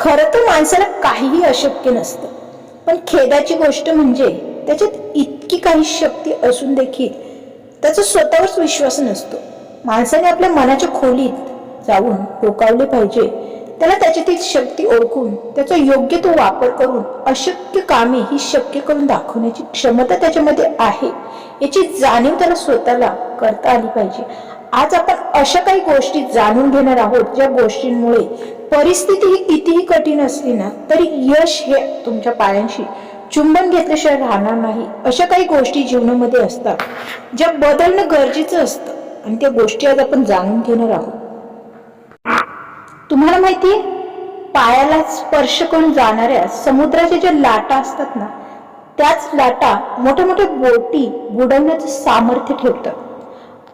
खरं तर माणसाला काहीही अशक्य नसतं. पण खेदाची गोष्ट म्हणजे त्याच्यात इतकी काही शक्ती असून देखील त्याचा स्वतःवरच विश्वास नसतो. माणसाने आपल्या मनाच्या खोलीत जाऊन डोकावले पाहिजे. त्याला त्याच्यातील शक्ती ओळखून त्याचा योग्य तो वापर करून अशक्य कामे ही शक्य करून दाखवण्याची क्षमता त्याच्यामध्ये आहे याची जाणीव त्याला स्वतःला करता आली पाहिजे. आज आपण अशा काही गोष्टी जाणून घेणार आहोत ज्या गोष्टींमुळे परिस्थिती ही कितीही कठीण असली ना तरी यश हे तुमच्या पायांशी चुंबन घेतल्याशिवाय राहणार नाही. अशा काही गोष्टी जीवनामध्ये असतात ज्या बदलणं गरजेचं असतं. आणि त्या गोष्टी आज आपण जाणून घेणार आहोत. तुम्हाला माहितीये पायाला स्पर्श करून जाणाऱ्या समुद्राच्या ज्या लाटा असतात ना त्याच लाटा मोठ्या मोठ्या बोटी बुडवण्याचं सामर्थ्य ठेवतात.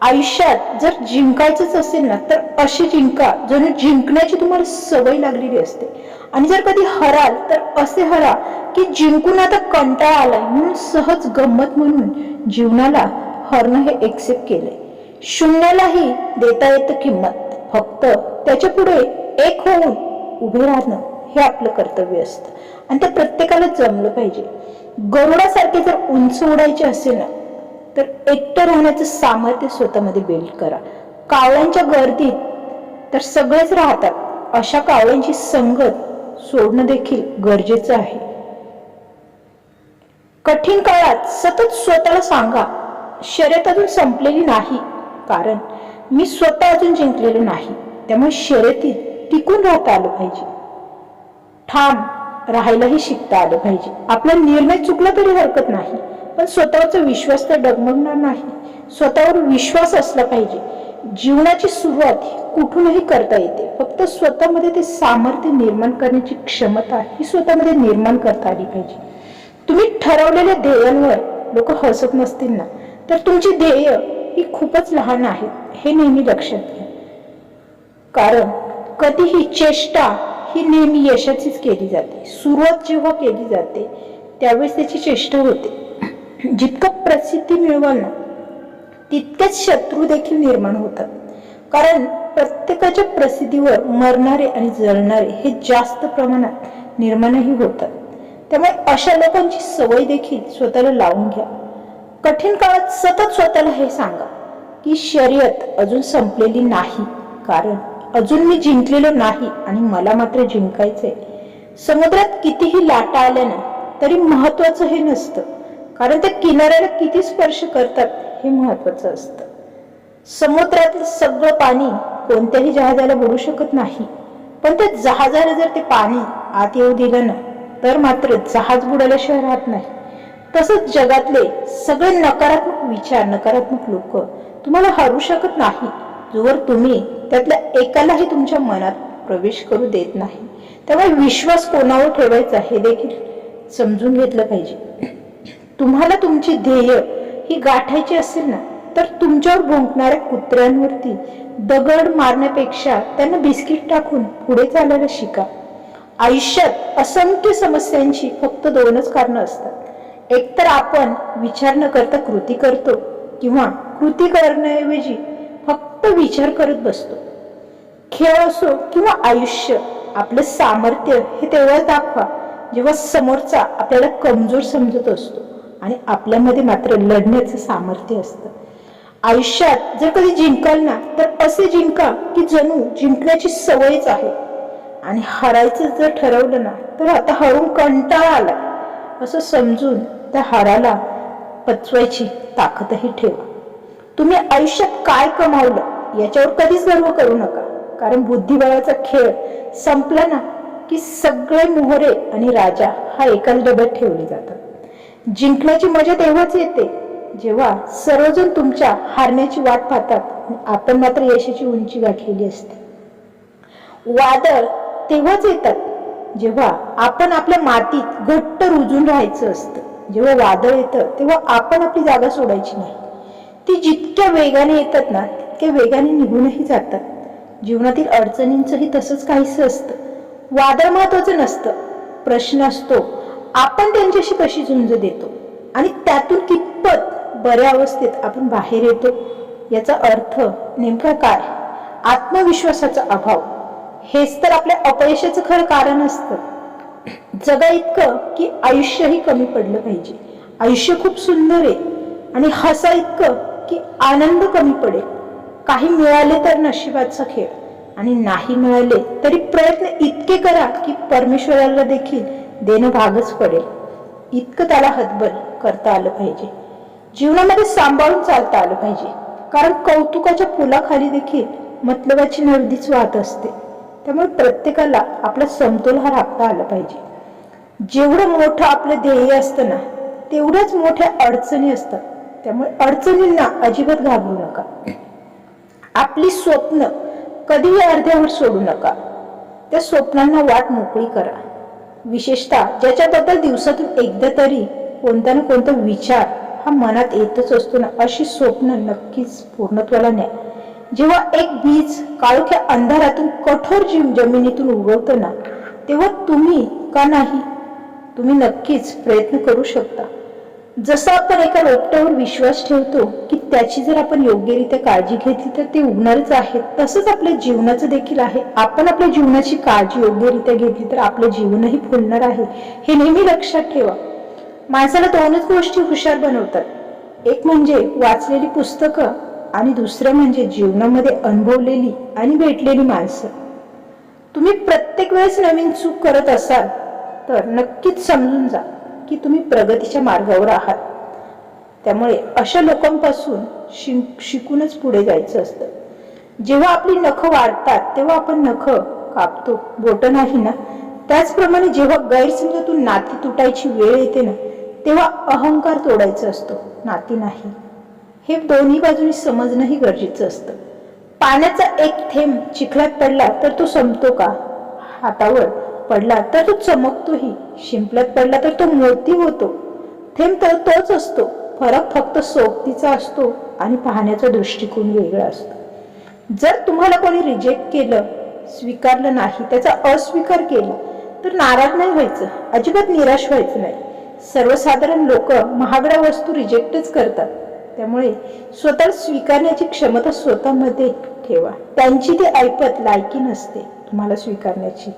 आयुष्यात जर जिंकायचंच असेल ना तर अशी जिंका ज्याने जिंकण्याची तुम्हाला सवय लागलेली असते. आणि जर कधी हराल तर असे हरा की जिंकून आता कंटाळा आलाय म्हणून सहज गंमत म्हणून जीवनाला हरणं हे एक्सेप्ट केलंय. शून्यालाही देता येतं किंमत. फक्त त्याच्या पुढे एक होऊन उभे राहणं हे आपलं कर्तव्य असतं. आणि ते प्रत्येकाला जमलं पाहिजे. गरुडासारखे जर उंच उडायचे असेल ना तर एकटं राहण्याचं सामर्थ्य स्वतःमध्ये बिल्ड करा. कावळ्यांच्या गर्दीत तर सगळेच राहतात. अशा कावळ्यांची संगत सोडणं देखील गरजेचं आहे. कठीण काळात सतत स्वतःला सांगा शर्यत अजून संपलेली नाही. कारण मी स्वतः अजून जिंकलेलो नाही. त्यामुळे शर्यतीत टिकून राहता आलं पाहिजे. ठाम राहायलाही शिकता आलं पाहिजे. आपला निर्णय चुकला तरी हरकत नाही. पण स्वतःवरचा विश्वास तर डगमगणार नाही. स्वतःवर विश्वास असला पाहिजे. जीवनाची सुरुवात ही कुठूनही करता येते. फक्त स्वतःमध्ये ते सामर्थ्य निर्माण करण्याची क्षमता ही स्वतःमध्ये निर्माण करता आली पाहिजे. तुम्ही ठरवलेल्या ध्येयांवर लोक हसत नसतील ना? तर तुमची ध्येय ही खूपच लहान आहेत हे नेहमी लक्षात घ्या. कारण कधीही चेष्टा ही नेहमी यशाचीच केली जाते. सुरुवात जेव्हा केली जाते त्यावेळेस त्याची चेष्टा होते. जितकं प्रसिद्धी मिळवाल ना तितकेच शत्रू देखील निर्माण होतात. कारण प्रत्येकाच्या प्रसिद्धीवर मरणारे आणि जळणारे हे जास्त प्रमाणात निर्माणही होतात. त्यामुळे अशा लोकांची सवय देखील स्वतःला लावून घ्या. कठीण काळात सतत स्वतःला हे सांगा की शर्यत अजून संपलेली नाही. कारण अजून मी जिंकलेलो नाही आणि मला मात्र जिंकायचंय. समुद्रात कितीही लाटा आल्या ना तरी महत्वाचं हे नसतं. कारण त्या किनाऱ्याला किती स्पर्श करतात हे महत्वाचं असतं. समुद्रातलं सगळं पाणी कोणत्याही जहाजाला बुडू शकत नाही. पण त्या जहाजाला जर ते पाणी आत येऊ दिलं ना तर मात्र जहाज बुडाल्याशिवाय राहत नाही. तसंच जगातले सगळे नकारात्मक विचार नकारात्मक लोक तुम्हाला हरू शकत नाही जोवर तुम्ही त्यातल्या एकालाही तुमच्या मनात प्रवेश करू देत नाही. त्यामुळे विश्वास कोणावर ठेवायचा हे देखील समजून घेतलं पाहिजे. तुम्हाला तुमची ध्येय ही गाठायची असेल ना तर तुमच्यावर भोंकणाऱ्या कुत्र्यांवरती दगड मारण्यापेक्षा त्यांना बिस्किट टाकून पुढे चालायला शिका. आयुष्यात असंख्य समस्यांची फक्त दोनच कारणं असतात. एकतर आपण विचार न करता कृती करतो किंवा कृती करण्याऐवजी फक्त विचार करत बसतो. खेळ असो किंवा आयुष्य आपलं सामर्थ्य हे तेव्हा दाखवा जेव्हा समोरचा आपल्याला कमजोर समजत असतो. आणि आपल्यामध्ये मात्र लढण्याचं सामर्थ्य असतं. आयुष्यात जर कधी जिंकाल ना तर असे जिंका की जणू जिंकण्याची सवयच आहे. आणि हरायचं जर ठरवलं ना तर आता हरून कंटाळा आला. असं समजून त्या हाराला पचवायची ताकदही ठेवा. तुम्ही आयुष्यात काय कमावलं याच्यावर कधीच गर्व करू नका. कारण बुद्धिबळाचा खेळ संपला ना की सगळे मोहरे आणि राजा हा एकाच डब्यात ठेवले जातात. जिंकण्याची मजा तेव्हाच येते जेव्हा सर्वजण तुमच्या हारण्याची वाट पाहतात. आपण मात्र यशाची उंची गाठलेली असते. वादळ तेव्हाच येतात जेव्हा आपण आपल्या मातीत घट्ट रुजून राहायचं असतं. जेव्हा वादळ येतं तेव्हा आपण आपली जागा सोडायची नाही. ती जितक्या वेगाने येतात ना तितक्या वेगाने निघूनही जातात. जीवनातील अडचणींचंही तसंच काहीच असतं. वादळ महत्वाचं नसतं. प्रश्न असतो आपण त्यांच्याशी कशी झुंज देतो? आणि त्यातून कितपत बऱ्या अवस्थेत आपण बाहेर येतो? याचा अर्थ नेमका काय? आत्मविश्वासाचा अभाव. हेच तर आपल्या अपयशाचं खरं कारण असतं. जगा इतकं की आयुष्यही कमी पडलं पाहिजे. आयुष्य खूप सुंदर आहे. आणि हसा इतकं की आनंद कमी पडेल. काही मिळाले तर नशिबाचा खेळ. आणि नाही मिळाले तरी प्रयत्न इतके करा की परमेश्वराला देखील देणं भागच पडेल. इतकं त्याला हतबल करता आलं पाहिजे. जीवनामध्ये सांभाळून चालता आलं पाहिजे. कारण कौतुकाच्या पुलाखाली देखील मतलबाची नर्दीच वाहत असते. त्यामुळे प्रत्येकाला आपला समतोल हा राखता आला पाहिजे. जेवढं मोठं आपलं ध्येय असतं ना तेवढ्याच मोठ्या अडचणी असतात. त्यामुळे अडचणींना अजिबात घाबरू नका. आपली स्वप्न कधीही अर्ध्यावर सोडू नका. त्या स्वप्नांना वाट मोकळी करा. विशेषतः ज्याच्याबद्दल दिवसातून एकदा तरी कोणता ना कोणता विचार हा मनात येतच असतो ना अशी स्वप्न नक्कीच पूर्णत्वाला न्या जेव्हा एक बीज काळोख्या अंधारातून कठोर जीव जमिनीतून उगवतं ना तेव्हा तुम्ही का नाही तुम्ही नक्कीच प्रयत्न करू शकता. जसं आपण एका रोपट्यावर विश्वास ठेवतो की त्याची जर आपण योग्यरित्या काळजी घेतली तर ते उगणारच आहे. तसंच आपल्या जीवनाचं देखील आहे. आपण आपल्या जीवनाची काळजी योग्यरित्या घेतली तर आपलं जीवनही फुलणार आहे. हे नेहमी लक्षात ठेवा. माणसाला दोनच गोष्टी हुशार बनवतात. एक म्हणजे वाचलेली पुस्तकं आणि दुसरं म्हणजे जीवनामध्ये अनुभवलेली आणि भेटलेली माणसं. तुम्ही प्रत्येक वेळेस नवीन चूक करत असाल तर नक्कीच समजून जा. की तुम्ही प्रगतीच्या मार्गावर आहात. त्यामुळे अशा लोकांपासून शिक शिकूनच पुढे जायचं असतं. जेव्हा आपली नखं वाढतात तेव्हा आपण नखं कापतो. बोटं नाही ना? त्याचप्रमाणे जेव्हा गैरसमजातून नाती तुटायची वेळ येते ना तेव्हा अहंकार तोडायचा असतो. नाती नाही. हे दोन्ही बाजूनी समजणंही गरजेचं असतं. पाण्याचा एक थेंब चिखलात पडला तर तो संपतो का? हातावर. पडला तर तो चमकतोही. शिंपल्यात पडला तर तो मोती होतो. थेंब तर तोच असतो. फरक फक्त सोबतीचा असतो आणि पाहण्याचा दृष्टिकोन वेगळा असतो. जर तुम्हाला कोणी रिजेक्ट केलं स्वीकारलं नाही त्याचा अस्वीकार केला तर नाराज नाही व्हायचं. अजिबात निराश व्हायचं नाही. सर्वसाधारण लोक महागड्या वस्तू रिजेक्टच करतात. त्यामुळे स्वतः स्वीकारण्याची क्षमता स्वतःमध्ये ठेवा. त्यांची ती ऐपत लायकी नसते तुम्हाला स्वीकारण्याची.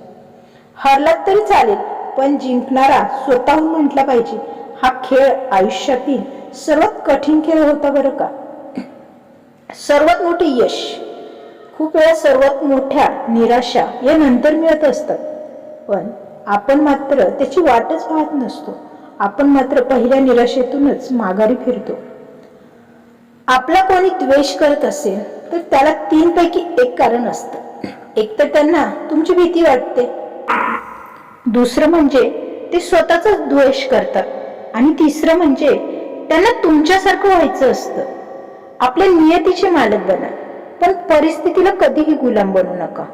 हरलात तरी चालेल पण जिंकणारा स्वतःहून म्हटला पाहिजे. हा खेळ आयुष्यातील सर्वात कठीण खेळ होता बरं का? सर्वात मोठे यश. खूप वेळा सर्वात मोठ्या निराशा या नंतर मिळत असतात. पण आपण मात्र त्याची वाटच पाहत नसतो. आपण मात्र पहिल्या निराशेतूनच माघारी फिरतो. आपला कोणी द्वेष करत असेल तर त्याला तीनपैकी एक कारण असतं. एक तर त्यांना तुमची भीती वाटते. दुसरं म्हणजे ते स्वतःचा द्वेष करतात. आणि तिसरं म्हणजे त्यांना तुमच्यासारखं व्हायचं असतं. आपल्या नियतीचे मालक बना पण परिस्थितीला कधीही गुलाम बनू नका.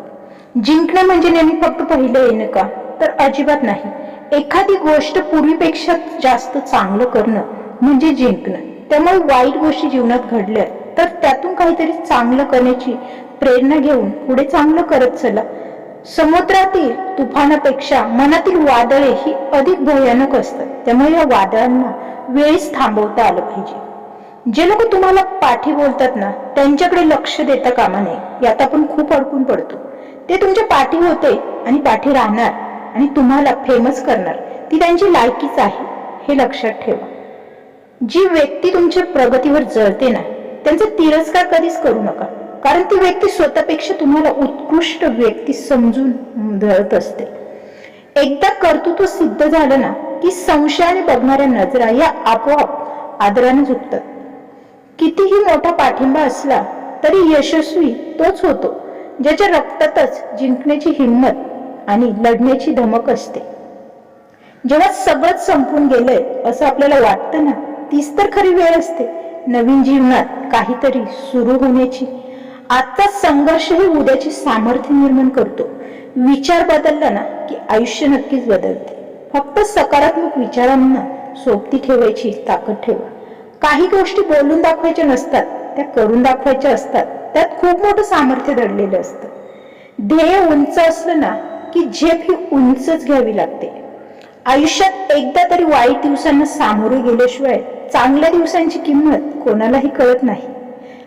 जिंकणं म्हणजे नेहमी फक्त पहिलं येणं का? तर अजिबात नाही. एखादी गोष्ट पूर्वीपेक्षा जास्त चांगलं करणं म्हणजे जिंकणं. त्यामुळे वाईट गोष्टी जीवनात घडल्या तर त्यातून काहीतरी चांगलं करण्याची प्रेरणा घेऊन पुढे चांगलं करत चला. समुद्रातील तुफानापेक्षा मनातील वादळे ही अधिक भयानक असतात. त्यामुळे या वादळांना वेळीच थांबवता आलं पाहिजे. जे लोक तुम्हाला पाठी बोलतात ना त्यांच्याकडे लक्ष देता कामा नये. यात आपण खूप अडकून पडतो. ते तुमच्या पाठी होते आणि पाठी राहणार आणि तुम्हाला फेमस करणार. ती त्यांची लायकीच आहे हे लक्षात ठेवा. जी व्यक्ती तुमच्या प्रगतीवर जळते ना त्यांचा तिरस्कार कधीच करू नका. कारण ती व्यक्ती स्वतःपेक्षा तुम्हाला उत्कृष्ट व्यक्ती समजून धरत असते. एकदा कर्तृत्व सिद्ध झालं ना की संशयाने बघणाऱ्या नजरा या आपोआप आदराने झुकतात. कितीही मोठा पाठिंबा असला तरी यशस्वी तोच होतो ज्याच्या रक्तातच जिंकण्याची हिंमत आणि लढण्याची धमक असते. जेव्हा सगळंच संपून गेलंय असं आपल्याला वाटतं ना तीच तर खरी वेळ असते. नवीन जीवनात काहीतरी सुरू होण्याची. आताच संघर्ष हे उद्याची सामर्थ्य निर्माण करतो. विचार बदलला ना की आयुष्य नक्कीच बदलते. फक्त सकारात्मक विचारांना सोबती ठेवायची ताकद ठेवा. काही गोष्टी बोलून दाखवायच्या नसतात त्या करून दाखवायच्या असतात. त्यात खूप मोठं सामर्थ्य दडलेलं असतं. ध्येय उंच असलं ना की झेप ही उंचच घ्यावी लागते. आयुष्यात एकदा तरी वाईट दिवसांना सामोरे गेल्याशिवाय चांगल्या दिवसांची किंमत कोणालाही कळत नाही.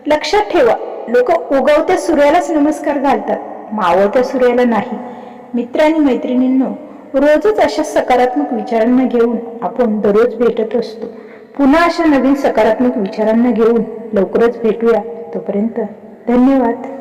लक्षात ठेवा लोक उगवत्या सूर्यालाच नमस्कार घालतात मावळत्या सूर्याला नाही. मित्र आणि मैत्रिणींनो रोजच अशा सकारात्मक विचारांना घेऊन आपण दररोज भेटत असतो. पुन्हा अशा नवीन सकारात्मक विचारांना घेऊन लवकरच भेटूया. तोपर्यंत धन्यवाद.